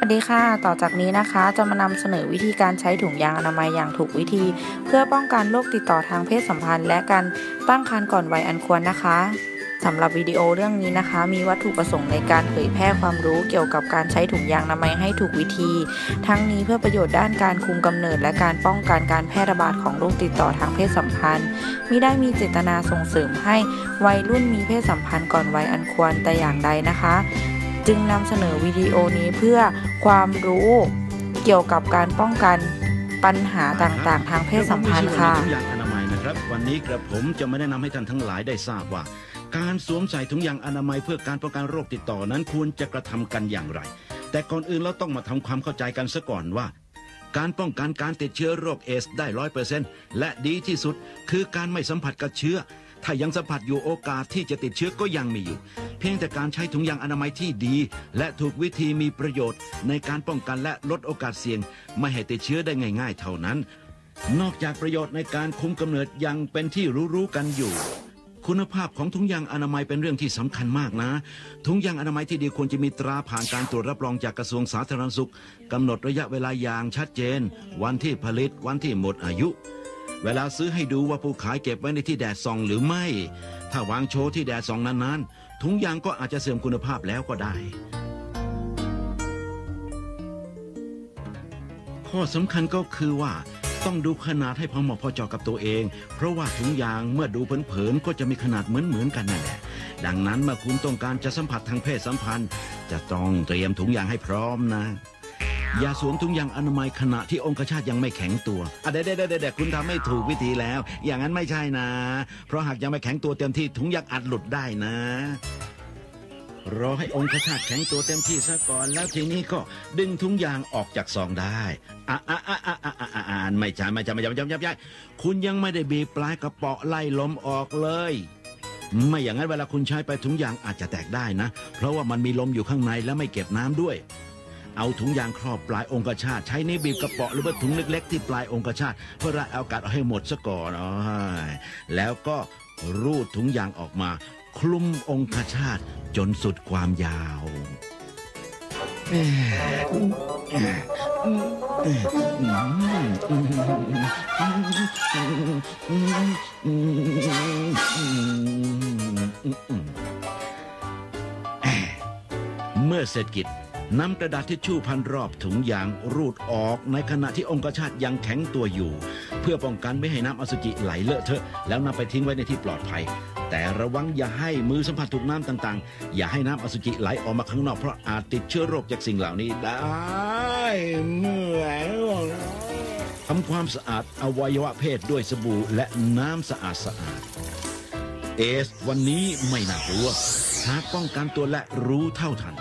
สวัสดีค่ะ ต่อจากนี้นะคะจะมานำเสนอวิธีการใช้ถุงยางอนามัยอย่างถูกวิธี เพื่อป้องกันโรคติดต่อทางเพศสัมพันธ์ และการตั้งครรภ์ก่อนวัยอันควรนะคะสำหรับวิดีโอเรื่องนี้นะคะ มีวัตถุประสงค์ในการเผยแพร่ความรู้เกี่ยวกับการใช้ถุงยางอนามัยให้ถูกวิธี ทั้งนี้เพื่อประโยชน์ด้านการคุมกำเนิด และการป้องกันการแพร่ระบาดของโรคติดต่อทางเพศสัมพันธ์มิได้มีเจตนาส่งเสริมให้วัยรุ่นมีเพศสัมพันธ์ก่อนวัยอันควรแต่อย่างใดนะคะ จึงนำเสนอวิดีโอนี้เพื่อความรู้เกี่ยวกับการป้องกันปัญหาต่างๆ ทางเพศสัมพันธ์ค่ะถุงยางอนามัยนะครับ วันนี้กระผมจะมาแนะนำให้ท่านทั้งหลายได้ทราบว่า การสวมใส่ถุงยางอนามัยเพื่อการป้องกันโรคติดต่อนั้นควรจะกระทำกันอย่างไร แต่ก่อนอื่นเราต้องมาทำความเข้าใจกันซะก่อนว่า การป้องกันการติดเชื้อโรคเอสได้ร้อยเปอร์เซ็นต์และดีที่สุด คือการไม่สัมผัสกับเชื้อ ถ้ายังสัมผัสอยู่โอกาสที่จะติดเชื้อก็ยังมีอยู่ เพียงแต่การใช้ถุงยางอนามัยที่ดี และถูกวิธีมีประโยชน์ ในการป้องกันและลดโอกาสเสี่ยง ไม่ให้ติดเชื้อได้ง่าย ๆ เท่านั้น นอกจากประโยชน์ในการคุมกำเนิดยังเป็นที่รู้ๆกันอยู่คุณภาพของถุงยางอนามัยเป็นเรื่องที่สำคัญมากนะ ถุงยางอนามัยที่ดีควรจะมีตราผ่านการตรวจรับรองจากกระทรวงสาธารณสุขกำหนดระยะเวลาอย่างชัดเจน วันที่ผลิตวันที่หมดอายุ เวลาซื้อให้ดูว่าผู้ขายเก็บไว้ในที่แดดส่องหรือไม่ ถ้าวางโชว์ที่แดดส่องนานๆ ถุงยางก็อาจจะเสื่อมคุณภาพแล้วก็ได้ ข้อสำคัญก็คือว่าต้องดูขนาดให้พอเหมาะพอเจาะกับตัวเอง เพราะว่าถุงยางเมื่อดูเผินๆก็จะมีขนาดเหมือนๆกันนั่นแหละ ดังนั้นเมื่อคุณต้องการจะสัมผัสทางเพศสัมพันธ์ จะต้องเตรียมถุงยางให้พร้อมนะ อย่าสวมถุงยางอนามัยขณะที่องคชาตยังไม่แข็งตัวอะเด็ดเด็ดเด็ดคุณทำไม่ถูกวิธีแล้ว อย่างนั้นไม่ใช่นะ เพราะหากยังไม่แข็งตัวเต็มที่ถุงยางอาจหลุดได้นะ รอให้องคชาตแข็งตัวเต็มที่ซะก่อนแล้วทีนี้ก็ดึงถุงยางออกจากซองได้อะอะอะอะอะอะอะไม่ใช่ไม่ใช่ไม่ใช่ไม่ใช่ไม่ใช่คุณยังไม่ได้บีบปลายกระเป๋าไล่ลมออกเลยไม่อย่างนั้นเวลาคุณใช้ไปถุงยางอาจจะแตกได้นะ เพราะว่ามันมีลมอยู่ข้างในและไม่เก็บน้ำด้วย เอาถุงยางครอบปลายองคชาตใช้นิ้วบีบกระเป๋าหรือว่าถุงเล็กๆที่ปลายองคชาตเพื่อระเอาอากาศให้หมดซะก่อนอ๋อแล้วก็รูดถุงยางออกมา คลุมองคชาตจนสุดความยาวเมื่อเสร็จกิจ นำกระดาษทิชชู่พันรอบถุงยางรูดออกในขณะที่องคชาตยังแข็งตัวอยู่ เพื่อป้องกันไม่ให้น้ำอสุจิไหลเลอะเทอะ แล้วนำไปทิ้งไว้ในที่ปลอดภัย แต่ระวังอย่าให้มือสัมผัสถูกน้ำต่างๆ อย่าให้น้ำอสุจิไหลออกมาข้างนอกเพราะอาจติดเชื้อโรคจากสิ่งเหล่านี้ได้เมื่อยทำความสะอาดอวัยวะเพศด้วยสบู่และน้ำสะอาดสะอาดเอส วันนี้ไม่น่ากลัวหากป้องกันตัวและรู้เท่าทัน